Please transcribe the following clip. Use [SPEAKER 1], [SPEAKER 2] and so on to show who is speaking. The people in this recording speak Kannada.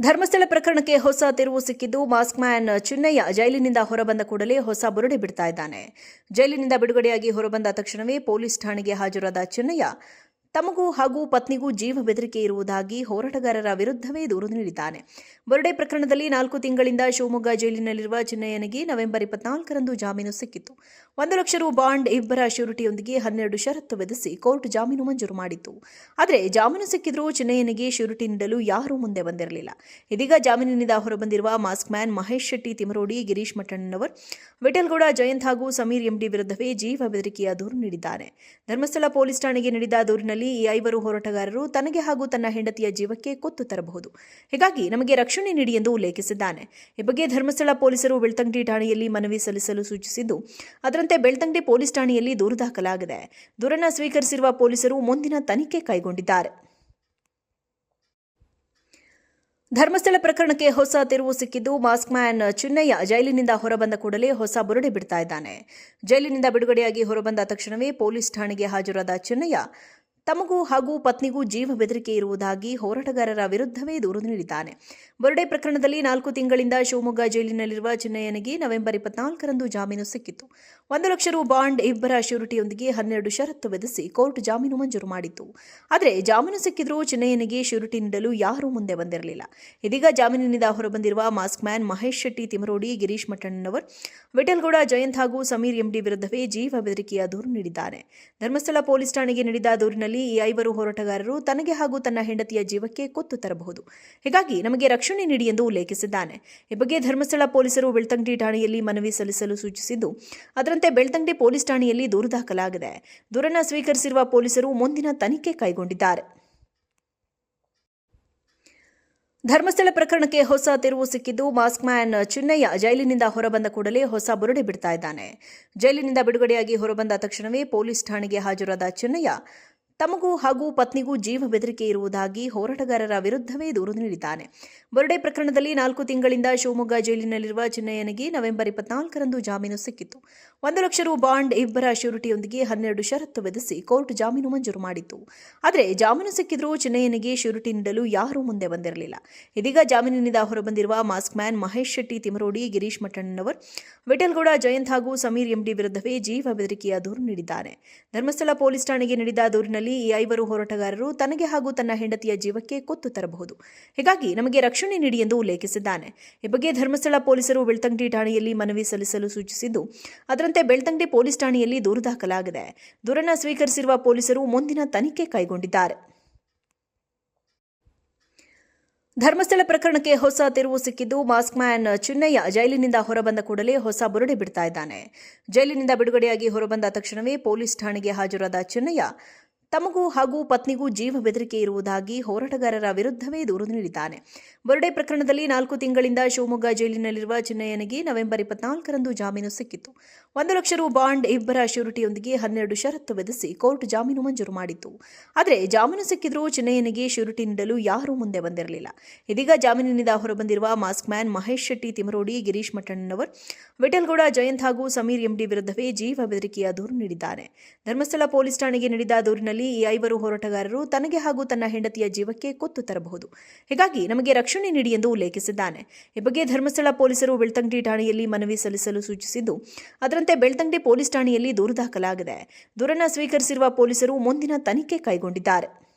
[SPEAKER 1] ಧರ್ಮಸ್ಥಳ ಪ್ರಕರಣಕ್ಕೆ ಹೊಸ ತಿರುವು ಸಿಕ್ಕಿದ್ದು ಮಾಸ್ಕ್ ಮ್ಯಾನ್ ಚಿನ್ನಯ್ಯ ಜೈಲಿನಿಂದ ಹೊರಬಂದ ಕೂಡಲೇ ಹೊಸ ಬುರುಡೆ ಬಿಡ್ತಾ ಇದ್ದಾನೆ. ಜೈಲಿನಿಂದ ಬಿಡುಗಡೆಯಾಗಿ ಹೊರಬಂದ ತಕ್ಷಣವೇ ಪೊಲೀಸ್ ಠಾಣೆಗೆ ಹಾಜರಾದ ಚಿನ್ನಯ್ಯ ತಮಗೂ ಹಾಗೂ ಪತ್ನಿಗೂ ಜೀವ ಬೆದರಿಕೆ ಇರುವುದಾಗಿ ಹೋರಾಟಗಾರರ ವಿರುದ್ಧವೇ ದೂರು ನೀಡಿದ್ದಾನೆ. ಬರ್ಡೆ ಪ್ರಕರಣದಲ್ಲಿ ನಾಲ್ಕು ತಿಂಗಳಿಂದ ಶಿವಮೊಗ್ಗ ಜೈಲಿನಲ್ಲಿರುವ ಚಿನ್ನಯ್ಯನಿಗೆ ನವೆಂಬರ್ ಇಪ್ಪತ್ನಾಲ್ಕರಂದು ಜಾಮೀನು ಸಿಕ್ಕಿತ್ತು. ಒಂದು ಲಕ್ಷ ರು ಬಾಂಡ್ ಇಬ್ಬರ ಶ್ಯೂರಿಟಿಯೊಂದಿಗೆ ಹನ್ನೆರಡು ಷರತ್ತು ವಿಧಿಸಿ ಕೋರ್ಟ್ ಜಾಮೀನು ಮಂಜೂರು ಮಾಡಿತ್ತು. ಆದರೆ ಜಾಮೀನು ಸಿಕ್ಕಿದ್ರೂ ಚಿನ್ನಯ್ಯನಿಗೆ ಶ್ಯೂರಿಟಿ ನೀಡಲು ಯಾರೂ ಮುಂದೆ ಬಂದಿರಲಿಲ್ಲ. ಇದೀಗ ಜಾಮೀನಿನಿಂದ ಹೊರಬಂದಿರುವ ಮಾಸ್ಕ್ ಮ್ಯಾನ್ ಮಹೇಶ್ ಶೆಟ್ಟಿ ತಿಮರೋಡಿ ಗಿರೀಶ್ ಮಠಣ್ಣನವರ್, ವಿಠಲ್ಗೌಡ ಜಯಂತ್ ಹಾಗೂ ಸಮೀರ್ ಎಂಡಿ ವಿರುದ್ಧವೇ ಜೀವ ಬೆದರಿಕೆಯ ದೂರು ನೀಡಿದ್ದಾರೆ ಧರ್ಮಸ್ಥಳ ಪೊಲೀಸ್ ಠಾಣೆಗೆ ನೀಡಿದ ದೂರಿನಲ್ಲಿ ಈ ಐವರು ಹೋರಾಟಗಾರರು ತನಗೆ ಹಾಗೂ ತನ್ನ ಹೆಂಡತಿಯ ಜೀವಕ್ಕೆ ಕೊತ್ತು ತರಬಹುದು. ಹೀಗಾಗಿ ನಮಗೆ ರಕ್ಷಣೆ ನೀಡಿ ಎಂದು ಉಲ್ಲೇಖಿಸಿದ್ದಾನೆ. ಈ ಬಗ್ಗೆ ಧರ್ಮಸ್ಥಳ ಪೊಲೀಸರು ಬೆಳ್ತಂಗಡಿ ಠಾಣೆಯಲ್ಲಿ ಮನವಿ ಸಲ್ಲಿಸಲು ಸೂಚಿಸಿದ್ದು, ಅದರಂತೆ ಬೆಳ್ತಂಗಡಿ ಪೊಲೀಸ್ ಠಾಣೆಯಲ್ಲಿ ದೂರು ದಾಖಲಾಗಿದೆ. ದೂರನ್ನು ಸ್ವೀಕರಿಸಿರುವ ಪೊಲೀಸರು ಮುಂದಿನ ತನಿಖೆ ಕೈಗೊಂಡಿದ್ದಾರೆ. ಧರ್ಮಸ್ಥಳ ಪ್ರಕರಣಕ್ಕೆ ಹೊಸ ತಿರುವು ಸಿಕ್ಕಿದ್ದು, ಮಾಸ್ಕ್ ಮ್ಯಾನ್ ಚಿನ್ನಯ್ಯ ಜೈಲಿನಿಂದ ಹೊರಬಂದ ಕೂಡಲೇ ಹೊಸ ಬುರುಡೆ ಬಿಡ್ತಾ ಇದ್ದಾನೆ. ಜೈಲಿನಿಂದ ಬಿಡುಗಡೆಯಾಗಿ ಹೊರಬಂದ ತಕ್ಷಣವೇ ಪೊಲೀಸ್ ಠಾಣೆಗೆ ಹಾಜರಾದ ಚಿನ್ನಯ್ಯ ತಮಗೂ ಹಾಗೂ ಪತ್ನಿಗೂ ಜೀವ ಬೆದರಿಕೆ ಇರುವುದಾಗಿ ಹೋರಾಟಗಾರರ ವಿರುದ್ಧವೇ ದೂರು ನೀಡಿದ್ದಾನೆ. ಬುರುಡೆ ಪ್ರಕರಣದಲ್ಲಿ ನಾಲ್ಕು ತಿಂಗಳಿಂದ ಶಿವಮೊಗ್ಗ ಜೈಲಿನಲ್ಲಿರುವ ಚಿನ್ನಯ್ಯನಿಗೆ ನವೆಂಬರ್ ಇಪ್ಪತ್ನಾಲ್ಕರಂದು ಜಾಮೀನು ಸಿಕ್ಕಿತ್ತು. ಒಂದು ಲಕ್ಷ ರು ಬಾಂಡ್ ಇಬ್ಬರ ಶ್ಯೂರಿಟಿಯೊಂದಿಗೆ ಹನ್ನೆರಡು ಷರತ್ತು ವಿಧಿಸಿ ಕೋರ್ಟ್ ಜಾಮೀನು ಮಂಜೂರು ಮಾಡಿತ್ತು. ಆದರೆ ಜಾಮೀನು ಸಿಕ್ಕಿದ್ರೂ ಚಿನ್ನಯ್ಯನಿಗೆ ಶ್ಯೂರಿಟಿ ನೀಡಲು ಯಾರೂ ಮುಂದೆ ಬಂದಿರಲಿಲ್ಲ. ಇದೀಗ ಜಾಮೀನಿನಿಂದ ಹೊರಬಂದಿರುವ ಮಾಸ್ಕ್ ಮ್ಯಾನ್ ಮಹೇಶ್ ಶೆಟ್ಟಿ ತಿಮರೋಡಿ, ಗಿರೀಶ್ ಮಠಣ್ಣನವರ್, ವಿಠಲ್ಗೌಡ ಜಯಂತ್ ಹಾಗೂ ಸಮೀರ್ ಎಂಡಿ ವಿರುದ್ಧವೇ ಜೀವ ಬೆದರಿಕೆಯ ದೂರು ನೀಡಿದ್ದಾರೆ ಧರ್ಮಸ್ಥಳ ಪೊಲೀಸ್ ಠಾಣೆಗೆ ನೀಡಿದ ದೂರಿನಲ್ಲಿ ಈ ಐವರು ಹೋರಾಟಗಾರರು ತನಗೆ ಹಾಗೂ ತನ್ನ ಹೆಂಡತಿಯ ಜೀವಕ್ಕೆ ಕೊತ್ತು ತರಬಹುದು. ಹೀಗಾಗಿ ನಮಗೆ ರಕ್ಷಣೆ ನೀಡಿ ಎಂದು ಉಲ್ಲೇಖಿಸಿದ್ದಾನೆ. ಈ ಬಗ್ಗೆ ಧರ್ಮಸ್ಥಳ ಪೊಲೀಸರು ಬೆಳ್ತಂಗಡಿ ಠಾಣೆಯಲ್ಲಿ ಮನವಿ ಸಲ್ಲಿಸಲು ಸೂಚಿಸಿದ್ದು, ಅದರಂತೆ ಬೆಳ್ತಂಗಡಿ ಪೊಲೀಸ್ ಠಾಣೆಯಲ್ಲಿ ದೂರು ದಾಖಲಾಗಿದೆ. ದೂರನ್ನು ಸ್ವೀಕರಿಸಿರುವ ಪೊಲೀಸರು ಮುಂದಿನ ತನಿಖೆ ಕೈಗೊಂಡಿದ್ದಾರೆ. ಧರ್ಮಸ್ಥಳ ಪ್ರಕರಣಕ್ಕೆ ಹೊಸ ತಿರುವು ಸಿಕ್ಕಿದ್ದು, ಮಾಸ್ಕ್ ಮ್ಯಾನ್ ಚಿನ್ನಯ್ಯ ಜೈಲಿನಿಂದ ಹೊರಬಂದ ಕೂಡಲೇ ಹೊಸ ಬುರುಡೆ ಬಿಡ್ತಾ ಇದ್ದಾನೆ. ಜೈಲಿನಿಂದ ಬಿಡುಗಡೆಯಾಗಿ ಹೊರಬಂದ ತಕ್ಷಣವೇ ಪೊಲೀಸ್ ಠಾಣೆಗೆ ಹಾಜರಾದ ಚಿನ್ನಯ್ಯ ತಮಗೂ ಹಾಗೂ ಪತ್ನಿಗೂ ಜೀವ ಬೆದರಿಕೆ ಇರುವುದಾಗಿ ಹೋರಾಟಗಾರರ ವಿರುದ್ಧವೇ ದೂರು ನೀಡಿದ್ದಾನೆ. ಬುರುಡೆ ಪ್ರಕರಣದಲ್ಲಿ ನಾಲ್ಕು ತಿಂಗಳಿಂದ ಶಿವಮೊಗ್ಗ ಜೈಲಿನಲ್ಲಿರುವ ಚಿನ್ನಯ್ಯನಿಗೆ ನವೆಂಬರ್ ಇಪ್ಪತ್ನಾಲ್ಕರಂದು ಜಾಮೀನು ಸಿಕ್ಕಿತ್ತು. ಒಂದು ಲಕ್ಷ ರು ಬಾಂಡ್ ಇಬ್ಬರ ಶ್ಯೂರಿಟಿಯೊಂದಿಗೆ ಹನ್ನೆರಡು ಷರತ್ತು ವಿಧಿಸಿ ಕೋರ್ಟ್ ಜಾಮೀನು ಮಂಜೂರು ಮಾಡಿತ್ತು. ಆದರೆ ಜಾಮೀನು ಸಿಕ್ಕಿದ್ರೂ ಚಿನ್ನಯ್ಯನಿಗೆ ಶ್ಯೂರಿಟಿ ನೀಡಲು ಯಾರೂ ಮುಂದೆ ಬಂದಿರಲಿಲ್ಲ. ಇದೀಗ ಜಾಮೀನಿನಿಂದ ಹೊರಬಂದಿರುವ ಮಾಸ್ಕ್ ಮ್ಯಾನ್ ಮಹೇಶ್ ಶೆಟ್ಟಿ ತಿಮರೋಡಿ ಗಿರೀಶ್ ಮಠಣ್ಣನವರ್, ವಿಠಲ್ಗೌಡ ಜಯಂತ್ ಹಾಗೂ ಸಮೀರ್ ಎಂಡಿ ವಿರುದ್ಧವೇ ಜೀವ ಬೆದರಿಕೆಯ ದೂರು ನೀಡಿದ್ದಾರೆ. ಧರ್ಮಸ್ಥಳ ಪೊಲೀಸ್ ಠಾಣೆಗೆ ನೀಡಿದ ದೂರಿನಲ್ಲಿ ಈ ಐವರು ಹೋರಾಟಗಾರರು ತನಗೆ ಹಾಗೂ ತನ್ನ ಹೆಂಡತಿಯ ಜೀವಕ್ಕೆ ಕೊತ್ತು ತರಬಹುದು. ಹೀಗಾಗಿ ನಮಗೆ ರಕ್ಷಣೆ ನೀಡಿ ಎಂದು ಉಲ್ಲೇಖಿಸಿದ್ದಾನೆ. ಈ ಬಗ್ಗೆ ಧರ್ಮಸ್ಥಳ ಪೊಲೀಸರು ಬೆಳ್ತಂಗಡಿ ಠಾಣೆಯಲ್ಲಿ ಮನವಿ ಸಲ್ಲಿಸಲು ಸೂಚಿಸಿದ್ದು ಅದರಂತೆ ಬೆಳ್ತಂಗಡಿ ಪೊಲೀಸ್ ಠಾಣೆಯಲ್ಲಿ ದೂರು ದಾಖಲಾಗಿದೆ. ದೂರನ್ನು ಸ್ವೀಕರಿಸಿರುವ ಪೊಲೀಸರು ಮುಂದಿನ ತನಿಖೆ ಕೈಗೊಂಡಿದ್ದಾರೆ. ಧರ್ಮಸ್ಥಳ ಪ್ರಕರಣಕ್ಕೆ ಹೊಸ ತಿರುವು ಸಿಕ್ಕಿದ್ದು ಮಾಸ್ಕ್ ಮ್ಯಾನ್ ಚಿನ್ನಯ್ಯ ಜೈಲಿನಿಂದ ಹೊರಬಂದ ಕೂಡಲೇ ಹೊಸ ಬುರುಡೆ ಬಿಡ್ತಾ ಇದ್ದಾನೆ. ಜೈಲಿನಿಂದ ಬಿಡುಗಡೆಯಾಗಿ ಹೊರಬಂದ ತಕ್ಷಣವೇ ಪೊಲೀಸ್ ಠಾಣೆಗೆ ಹಾಜರಾದ ಚಿನ್ನಯ್ಯ ತಮಗೂ ಹಾಗೂ ಪತ್ನಿಗೂ ಜೀವ ಬೆದರಿಕೆ ಇರುವುದಾಗಿ ಹೋರಾಟಗಾರರ ವಿರುದ್ಧವೇ ದೂರು ನೀಡಿದ್ದಾನೆ. ಬುರುಡೆ ಪ್ರಕರಣದಲ್ಲಿ ನಾಲ್ಕು ತಿಂಗಳಿಂದ ಶಿವಮೊಗ್ಗ ಜೈಲಿನಲ್ಲಿರುವ ಚಿನ್ನಯ್ಯನಿಗೆ ನವೆಂಬರ್ ಇಪ್ಪತ್ನಾಲ್ಕರಂದು ಜಾಮೀನು ಸಿಕ್ಕಿತ್ತು. ಒಂದು ಲಕ್ಷ ರು ಬಾಂಡ್ ಇಬ್ಬರ ಶ್ಯೂರಿಟಿಯೊಂದಿಗೆ ಹನ್ನೆರಡು ಷರತ್ತು ವಿಧಿಸಿ ಕೋರ್ಟ್ ಜಾಮೀನು ಮಂಜೂರು ಮಾಡಿತ್ತು. ಆದರೆ ಜಾಮೀನು ಸಿಕ್ಕಿದ್ರೂ ಚಿನ್ನಯ್ಯನಿಗೆ ಶ್ಯೂರಿಟಿ ನೀಡಲು ಯಾರೂ ಮುಂದೆ ಬಂದಿರಲಿಲ್ಲ. ಇದೀಗ ಜಾಮೀನಿನಿಂದ ಹೊರಬಂದಿರುವ ಮಾಸ್ಕ್ ಮ್ಯಾನ್ ಮಹೇಶ್ ಶೆಟ್ಟಿ ತಿಮರೋಡಿ ಗಿರೀಶ್ ಮಠಣ್ಣನವರ್ ವಿಠಲ್ಗೌಡ ಜಯಂತ್ ಹಾಗೂ ಸಮೀರ್ ಎಂಡಿ ವಿರುದ್ಧವೇ ಜೀವ ಬೆದರಿಕೆಯ ದೂರು ನೀಡಿದ್ದಾರೆ ಧರ್ಮಸ್ಥಳ ಪೊಲೀಸ್ ಠಾಣೆಗೆ ನೀಡಿದ ದೂರಿನಲ್ಲಿ ಈ ಐವರು ಹೋರಾಟಗಾರರು ತನಗೆ ಹಾಗೂ ತನ್ನ ಹೆಂಡತಿಯ ಜೀವಕ್ಕೆ ಕೊತ್ತು ತರಬಹುದು. ಹೀಗಾಗಿ ನಮಗೆ ರಕ್ಷಣೆ ನೀಡಿ ಎಂದು ಉಲ್ಲೇಖಿಸಿದ್ದಾನೆ. ಈ ಬಗ್ಗೆ ಧರ್ಮಸ್ಥಳ ಪೊಲೀಸರು ಬೆಳ್ತಂಗಡಿ ಠಾಣೆಯಲ್ಲಿ ಮನವಿ ಸಲ್ಲಿಸಲು ಸೂಚಿಸಿದ್ದು, ಅದರಂತೆ ಬೆಳ್ತಂಗಡಿ ಪೊಲೀಸ್ ಠಾಣೆಯಲ್ಲಿ ದೂರು ದಾಖಲಾಗಿದೆ. ದೂರನ್ನು ಸ್ವೀಕರಿಸಿರುವ ಪೊಲೀಸರು ಮುಂದಿನ ತನಿಖೆ ಕೈಗೊಂಡಿದ್ದಾರೆ.